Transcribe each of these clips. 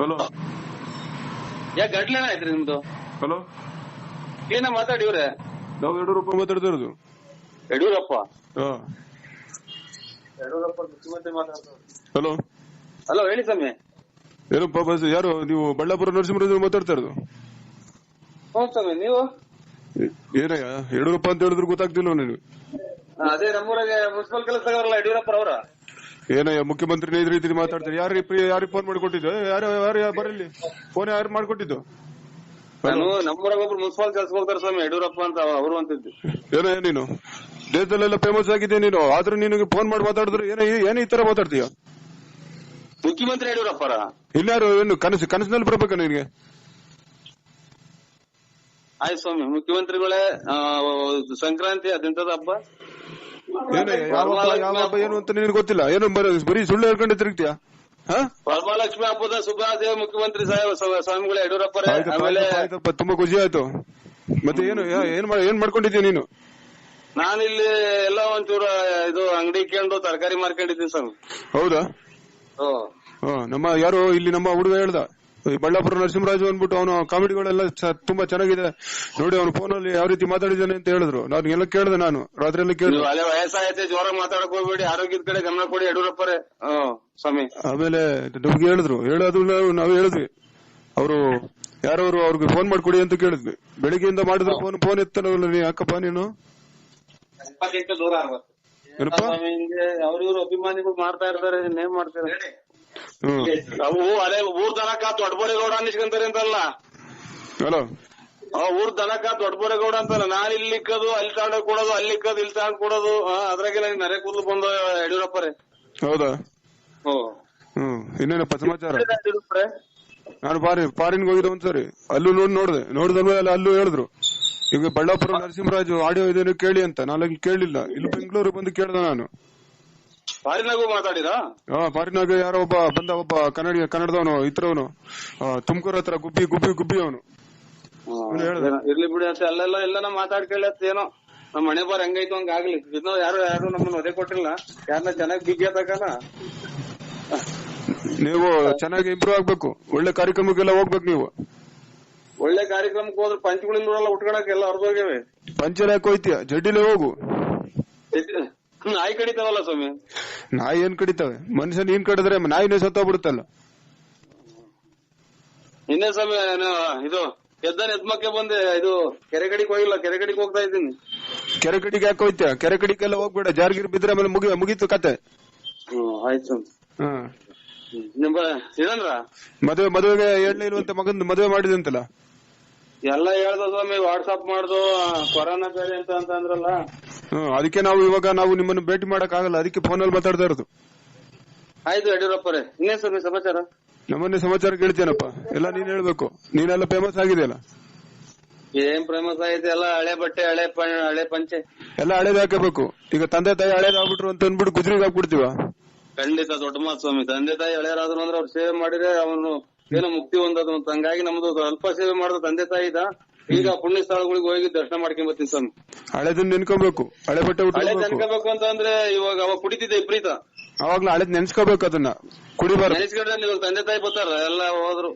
Hello ಯಾಕೆ ಗಡ್ಲೇನ ಆಯ್ತ್ರಿ ನಿಮ್ದು? ಹಲೋ ಏನ ಮಾತಾಡಿ ಇವ್ರೆ? ನಾವು ಯಡಿಯೂರಪ್ಪ ಮಾತಾಡ್ತಿರೋದು. ಯಡಿಯೂರಪ್ಪ? ಹಾ. ಯಡಿಯೂರಪ್ಪ ಮುಖ್ಯಮಂತ್ರಿ ಮಾತಾಡ್ತಾರೆ ಹಲೋ ಹಲೋ ಹೇಳಿ ಸ್ವಾಮಿ. ಏನಪ್ಪ ಬಸ್ ಯಾರು? ನೀವು ಬಳ್ಳಾಪುರ ನರಸಿಂಹರಾಜ್ ಮಾತಾಡ್ತಾ ಇರೋದು? ಹ್ಞೂ ಸ್ವಾಮಿ ನೀವು? ಏನಯ್ಯ ಯಡಿಯೂರಪ್ಪ ಅಂತ ಹೇಳಿದ್ರು ಗೊತ್ತಾಗ್ತಿಲ್ಲ ನೀವು ಅದೇ ನಮ್ಮೂರಾಗೆ ಮುನ್ಸಿಪಲ್ ಕೆಲಸ ತಗೋರಲ್ಲ ಯಡಿಯೂರಪ್ಪ ಅವರ. ಏನಯ್ಯ ಮುಖ್ಯಮಂತ್ರಿ ಇದ್ರ ಇದ್ರಿ ಮಾತಾಡ್ತಾರೆ? ಯಾರು ಯಾರಿಗೆ ಫೋನ್ ಮಾಡ್ಕೊಟ್ಟಿದ್ದು? ಯಾರು ಯಾರು ಬರಲಿ? ಫೋನ್ ಯಾರು ಮಾಡ್ಕೊಟ್ಟಿದ್ದು? ನಾನು ನಮ್ಮೂರಾಗ ಒಬ್ರು ಮುನ್ಸಿಪಾಲ್ ಕೆಲಸ ಹೋಗ್ತಾರೆ ಸ್ವಾಮಿ ಯಡಿಯೂರಪ್ಪ ಅಂತ ಅವರು ಅಂತಿದ್ದು ಏನೋ ನೀನು? ದೇಶದಲ್ಲೆಲ್ಲ ಫೇಮಸ್ ಆಗಿದೆ ನೀನು. ಆದ್ರೂ ನಿನಗೆ ಫೋನ್ ಮಾಡಿ ಮಾತಾಡಿದ್ರೆ ಏನ ಏನ್ ಈ ತರ ಮಾತಾಡ್ತೀಯ? ಮುಖ್ಯಮಂತ್ರಿ ಯಡಿಯೂರಪ್ಪರ? ಇನ್ಯಾರು ಏನು ಕನಸು ಕನಸಿನಲ್ಲಿ ಬರ್ಬೇಕ ನಿನಗೆ? ಆಯ್ತು ಸ್ವಾಮಿ ಮುಖ್ಯಮಂತ್ರಿಗಳೇ ಸಂಕ್ರಾಂತಿ ಅದೆಂತದ ಹಬ್ಬ. ಏನು ಅಂತ ನಿನಗೆ ಗೊತ್ತಿಲ್ಲ? ಏನು ಬರೀ ಸುಳ್ಳು ಹೇಳ್ಕೊಂಡು ತಿರುಗ್ತೀಯ? ಹಾ? ವರಮಹಾಲಕ್ಷ್ಮಿ ಹಬ್ಬದ ಶುಭಾಶಯ ಮುಖ್ಯಮಂತ್ರಿ ಸ್ವಾಮಿಗಳು ಯಡಿಯೂರಪ್ಪ ತುಂಬಾ ಖುಷಿ ಆಯ್ತು. ಮತ್ತೆ ಏನು ಏನ್ ಏನ್ ಮಾಡ್ಕೊಂಡಿದ್ಯಾ ನೀನು? ನಾನಿಲ್ಲಿ ಎಲ್ಲ ಒಂಚೂರು ಇದು ಅಂಗಡಿ ಇಕ್ಕೊಂಡು ತರಕಾರಿ ಮಾರ್ಕೊಂಡಿದ್ದೀನಿ ಸರ್ ಹೌದಾ? ನಮ್ಮ ಯಾರು ಇಲ್ಲಿ ನಮ್ಮ ಹುಡುಗ ಹೇಳ್ದ. ಬಳ್ಳಾಪುರ ನರಸಿಂಹರಾಜು ಅಂದ್ಬಿಟ್ಟು ಅವನು ಕಾಮಿಡಿಗಳೆಲ್ಲ ತುಂಬಾ ಚೆನ್ನಾಗಿದೆ. ನೋಡಿ ಅವನು ಅಲ್ಲಿ ಯಾವ ರೀತಿ ಮಾತಾಡಿದ್ದಾನೆ ಅಂತ ಹೇಳಿದ್ರು. ನಾನು ಎಲ್ಲ ಕೇಳ್ದೆ ನಾನು. ರಾತ್ರಿ ಎಲ್ಲ ಕೇಳಿದೆ. ನೀವು ಅಲ್ಲೇ ವಯಸ್ಸಾಯ್ತೆ ಜ್ವರ ಮಾತಾಡಕ್ ಹೋಗ್ಬೇಡಿ. ಆರೋಗ್ಯದ ಕಡೆ ಗಮನ ಕೊಡಿ ಯಡಿಯೂರಪ್ಪರೇ. ಸ್ವಾಮಿ. ಆಮೇಲೆ ನಮ್ಗೆ ಹೇಳಿದ್ರು. ಹೇಳೋದು ನಾವು- ನಾವು ಹೇಳಿದ್ವಿ. ಅವರು ಯಾರವರು ಅವ್ರಿಗೆ ಫೋನ್ ಮಾಡ್ಕೊಡಿ ಅಂತ ಕೇಳಿದ್ವಿ. ಬೆಳಿಗ್ಗೆಯಿಂದ ಮಾಡಿದ್ರು ಫೋನ್ ಫೋನ್ ಎತ್ತಲ್ಲ ನೀ ಯಾಕಪ್ಪ ನೀನು? ಅವ್ರ ಇವ್ರು ಅಭಿಮಾನಿಗಳು ಮಾಡ್ತಾ ಇರ್ತಾರೆ ನೇಮ್ ಮಾಡ್ತಾರೆ? ಅವು ಅದೇ ಊರ್ ದನಕ ದೊಡ್ಡಬೋರೇಗೌಡ ಅನ್ನಿಸ್ಕೊಂತಾರೆ ಅಂತಲ್ಲ. ಹಲೋ. ಊರ್ ದನಕ ದೊಡ್ಡಬೋರೇಗೌಡ ಅಂತಲ್ಲ. ನಾನ್ ಇಲ್ಲಿ ಇಕ್ಕದು ಅಲ್ಲಿ ತಾಂಡ ಕೊಡೋದು ಅಲ್ಲಿ ಇಕ್ಕದು ಇಲ್ಲಿ ತಾಂಡ ಕೊಡೋದು. ಅದ್ರಾಗೆ ನನಗೆ ನರೆ ಕೂದಲು ಬಂದ ಯಡಿಯೂರಪ್ಪರೇ. ಹೌದಾ? ಹ್ಮ್. ಇನ್ನೇನಪ್ಪ ಸಮಾಚಾರ? ನಾನು ನಾನು ಫಾರಿನ್ ಹೋಗಿದ್ದೆ ಒಂದ್ಸರಿ. ಅಲ್ಲೂ ನೋಡಿ ನೋಡಿದೆ. ನೋಡಿದ್ಮೇಲೆ ಅಲ್ಲೂ ಹೇಳಿದ್ರು. ಈಗ ಬಳ್ಳಾಪುರ ನರಸಿಂಹರಾಜು ಆಡಿಯೋ ಇದೇನು ಕೇಳಿ ಅಂತ. ನಾನು ಕೇಳಿಲ್ಲ. ಇಲ್ಲಿ ಬೆಂಗಳೂರು ಬಂದು ಕೇಳ್ದೆ ನಾನು. ಫಾರಿನಾಗೂ ಮಾತಾಡಿರಾ? ಫಾರಿನಾಗ ಯಾರೋ ಒಬ್ಬ ಬಂದ ಒಬ್ಬ ಕನ್ನಡ ಕನ್ನಡದವನು ಇತರವನು ತುಮಕೂರ್ ಹತ್ರ ಗುಬ್ಬಿ ಗುಬ್ಬಿ ಗುಬ್ಬಿ ಅವನು. ಇರ್ಲಿ ಬಿಡಿ ಅಂತ ಅಲ್ಲೆಲ್ಲ ಎಲ್ಲನ ಮಾತಾಡ್ಕೊಳ್ಳಿ ಅಂತ ಏನೋ. ನಮ್ಮ ಮನೆ ಬಾರ್ ಹೆಂಗೈತು ಹಂಗ ಆಗ್ಲಿ. ಇನ್ನೂ ಯಾರು ಯಾರು ನಮ್ಮನ್ನ ಒದೆ ಕೊಟ್ಟಿಲ್ಲ. ಯಾರನ್ನ ಚೆನ್ನಾಗಿ ಬಿಗ್ಯ ತಕನ ನೀವು ಚೆನ್ನಾಗಿ ಇಂಪ್ರೂವ್ ಆಗ್ಬೇಕು. ಒಳ್ಳೆ ಕಾರ್ಯಕ್ರಮಕ್ಕೆಲ್ಲ ಹೋಗ್ಬೇಕು ನೀವು. ಒಳ್ಳೆ ಕಾರ್ಯಕ್ರಮಕ್ಕೆ ಹೋದ್ರೆ ಪಂಚಗಳಿಂದ ಉಟ್ಕೊಳಕ್ ಎಲ್ಲ ಹೊರದೋಗ್ಯವೆ ಪಂಚರ್ ಯಾಕೆ ಹೋಯ್ತೀಯ? ಜಡ್ಡಿಲೇ ಹೋಗು. ನಾಯಿ ಕಡಿತಾವಲ್ಲ ಸ್ವಾಮಿ? ನಾಯಿ ಏನ್ ಕಡಿತವೆ? ಮನುಷ್ಯ ನೀನ್ ಕಡಿದ್ರೆ ನಾಯಿನೇ ಸತ್ತೋಗ್ಬಿಡುತ್ತಲ್ಲ ಇನ್ನೇ ಸ್ವಾಮಿ ಇದು ಎದ್ದನ್ ಎದ್ಮಕ್ಕೆ ಬಂದೆ ಇದು ಕೆರೆ ಕೆರೆಗಡಿಗೆ ಹೋಗಿಲ್ಲ ಕೆರೆ ಕೆರೆಗಡಿಗೆ ಹೋಗ್ತಾ ಇದ್ದೀನಿ. ಕೆರೆ ಕಡಿಗೆ ಯಾಕೆ ಹೋಯ್ತ ಕೆರೆ ಕಡಿಗೆಲ್ಲ ಹೋಗ್ಬೇಡ ಜಾರ್ಗಿರ್ ಬಿದ್ರೆ ಆಮೇಲೆ ಮುಗಿ ಮುಗೀತು ಕತೆ. ಆಯ್ತು. ನಿಮ್ಮ ಇದಂದ್ರ ಮದುವೆ ಮದುವೆಗೆ ಎಣ್ಣೆ ಇರುವಂತ ಮಗನ್ ಮದುವೆ ಮಾಡಿದಂತಲ್ಲ ಎಲ್ಲ ಹೇಳ್ದ ಸ್ವಾಮಿ ವಾಟ್ಸಾಪ್ ಮಾಡ್ದು ಕೊರೋನಾ ಬೇರೆ ಅಂತ ಅಂತ ಅಂದ್ರಲ್ಲ ಅದಕ್ಕೆ ನಾವು ಇವಾಗ ನಾವು ನಿಮ್ಮನ್ನು ಭೇಟಿ ಮಾಡಕ್ ಆಗಲ್ಲ ಅದಕ್ಕೆ ಅಲ್ಲಿ ಮಾತಾಡ್ತಾ ಇರೋದು. ಆಯ್ತು ಯಡಿಯೂರಪ್ಪರೇ ಇನ್ನೇ ಸ್ವಾಮಿ ಸಮಾಚಾರ? ನಮ್ಮನ್ನೇ ಸಮಾಚಾರ ಕೇಳ್ತೇನಪ್ಪ. ಎಲ್ಲ ನೀನ್ ಹೇಳ್ಬೇಕು. ನೀನೆಲ್ಲ ಫೇಮಸ್ ಆಗಿದೆಯಲ್ಲ ಏನ್ ಫೇಮಸ್ ಆಗಿದೆ ಎಲ್ಲ? ಹಳೆ ಬಟ್ಟೆ ಹಳೆ ಪ- ಹಳೆ ಪಂಚೆ. ಎಲ್ಲ ಹಳೇದ್ ಹಾಕಬೇಕು. ಈಗ ತಂದೆ ತಾಯಿ ಹಳೇದಾಗ್ಬಿಟ್ರು ಅಂತ ಅಂದ್ಬಿಟ್ಟು ಗುಜ್ರಿಗೆ ಹಾಕ್ಬಿಡ್ತೀವ? ಖಂಡಿತ ದೊಡ್ಡ ಮಾತು ಸ್ವಾಮಿ. ತಂದೆ ತಾಯಿ ಹಳೆಯರಾದ್ರು ಅಂದ್ರೆ ಅವ್ರು ಸೇವೆ ಮಾಡಿದ್ರೆ ಅವನು ಏನೋ ಮುಕ್ತಿ ಹೊಂದದು ಅಂತ ಹಂಗಾಗಿ ನಮ್ದು ಸ್ವಲ್ಪ ಸೇವೆ ಮಾಡಿದ ತಂದೆ ತಾಯಿ ಇದ್ದ. ಈಗ ಪುಣ್ಯ ಸ್ಥಳಗಳಿಗೆ ಹೋಗಿ ದರ್ಶನ ಮಾಡ್ಕೊಂಡ್ ಬರ್ತೀನಿ ಸ್ವಾಮಿ. ಹಳೇದನ್ನ ನೆನ್ಕೋಬೇಕು ಹಳೆ ಬಟ್ಟೆ ಹಳೆ ನೆನ್ಕೋಬೇಕು ಅಂತ ಅಂದ್ರೆ ಇವಾಗ ಅವಾಗ ಕುಡಿತಿದ್ದೆ ವಿಪರೀತ. ಅವಾಗ್ಲೂ ಹಳೆದ್ ನೆನ್ಸ್ಕೋಬೇಕು ಅದನ್ನ ಕುಡಿಬಾರ್ದು. ನೆನೆಸ್ಕೊಂಡ್ರೆ ಇವಾಗ ತಂದೆ ತಾಯಿ ಬರ್ತಾರ ಎಲ್ಲ ಹೋದ್ರು.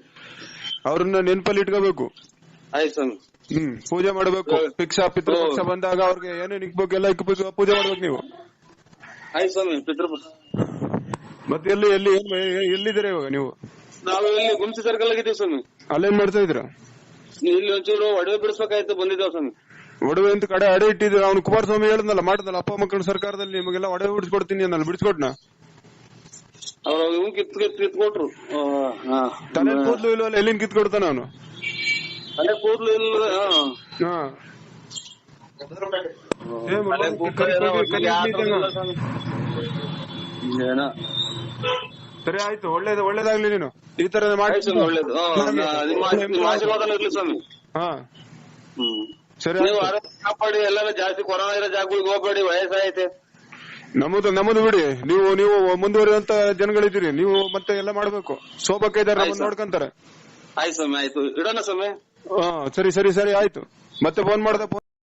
ಅವ್ರನ್ನ ನೆನ್ಪಲ್ಲಿ ಇಟ್ಕೋಬೇಕು. ಆಯ್ತು ಸ್ವಾಮಿ. ಹ್ಮ್ ಪೂಜೆ ಮಾಡಬೇಕು ಪಿಕ್ಷ ಪಿತೃ ಪಕ್ಷ ಬಂದಾಗ ಅವ್ರಿಗೆ ಏನೇನ್ ಇಕ್ಬೇಕು ಎಲ್ಲ ಇಕ್ಬೇಕು ಪೂಜೆ ಮಾಡ್ಬೇಕು ನೀವು. ಆಯ್ತು ಸ್ವಾಮಿ ಪಿತೃ ಮತ್ತೆ ಎಲ್ಲಿ ಎಲ್ಲಿ ಎಲ್ಲಿದ್ದೀರಾ ಇವಾಗ ನೀವು? ನಾವು ಇಲ್ಲಿ ಗುಮ್ಸಿ ಸರ್ಕಲ್ ಆಗಿದ್ದೀವಿ ಸ್ವಾಮಿ. ಅಲ್ಲೇನ್ ಮಾಡ್ತಾ ಇದ್ರ ಇಲ್ಲಿ ಒಂಚೂರು ಒಡವೆ ಬಿಡಿಸ್ಬೇಕಾಯ್ತು ಬಂದಿದ್ದೇವೆ ಸ್ವಾಮಿ. ಒಡವೆ ಅಂತ ಕಡೆ ಅಡೆ ಇಟ್ಟಿದ್ರು ಅವ್ನು ಕುಮಾರಸ್ವಾಮಿ ಹೇಳಿದ್ನಲ್ಲ ಮಾಡಿದ್ನಲ್ಲ ಅಪ್ಪ ಮಕ್ಕಳ ಸರ್ಕಾರದಲ್ಲಿ ನಿಮಗೆಲ್ಲ ಒಡವೆ ಬಿಡಿಸ್ಕೊಡ್ತೀನಿ ಅನ್ನಲ್ಲ ಬಿಡಿಸ್ಕೊಟ್ನ? ಅವ್ರು ಇವ್ ಕಿತ್ ಕಿತ್ ಕಿತ್ಕೊಟ್ರು. ತಲೆ ಕೂದ್ಲು ಇಲ್ವಲ್ಲ ಎಲ್ಲಿಂದ ಕಿತ್ಕೊಡ್ತಾನ ಅವನು? ತಲೆ ಕೂದ್ಲು ಇಲ್ಲ ಹಾ. ಏನೋ? ಸರಿ ಆಯ್ತು ಒಳ್ಳೇದು ಒಳ್ಳೇದಾಗ್ಲಿ ನೀನು. ಈ ತರ ಮಾಡಿ. ಒಳ್ಳೇದು. ಹಾ, ನಿಮ್ಮ ನಿಮ್ಮ ಆಶೀರ್ವಾದ ಇರ್ಲಿ ಸ್ವಾಮಿ. ಹಾ. ಸರಿ ನೀವು. ಆರೋಗ್ಯ ಕಾಪಾಡಿ ಎಲ್ಲ ಜಾಸ್ತಿ ಕೊರೋನಾ ಇರೋ ಜಾಗಗಳಿಗೆ ಹೋಗ್ಬೇಡಿ ವಯಸ್ಸಾಯ್ತೆ. ನಮ್ಮದು ನಮ್ಮದು ಬಿಡಿ. ನೀವು ನೀವು ಮುಂದುವರಿಯುವಂತ ಜನಗಳಿದ್ದೀರಿ. ನೀವು ಮತ್ತೆ ಎಲ್ಲ ಮಾಡ್ಬೇಕು. ಸೋಬಕ್ಕೆ ಇದಾರೆ ನೋಡ್ಕೊಂತಾರೆ. ಆಯ್ತು ಸ್ವಾಮಿ ಆಯ್ತು. ಇಡೋಣ ಸ್ವಾಮಿ. ಹಾ ಸರಿ ಸರಿ ಸರಿ ಆಯ್ತು. ಮತ್ತೆ ಫೋನ್ ಮಾಡ್ದ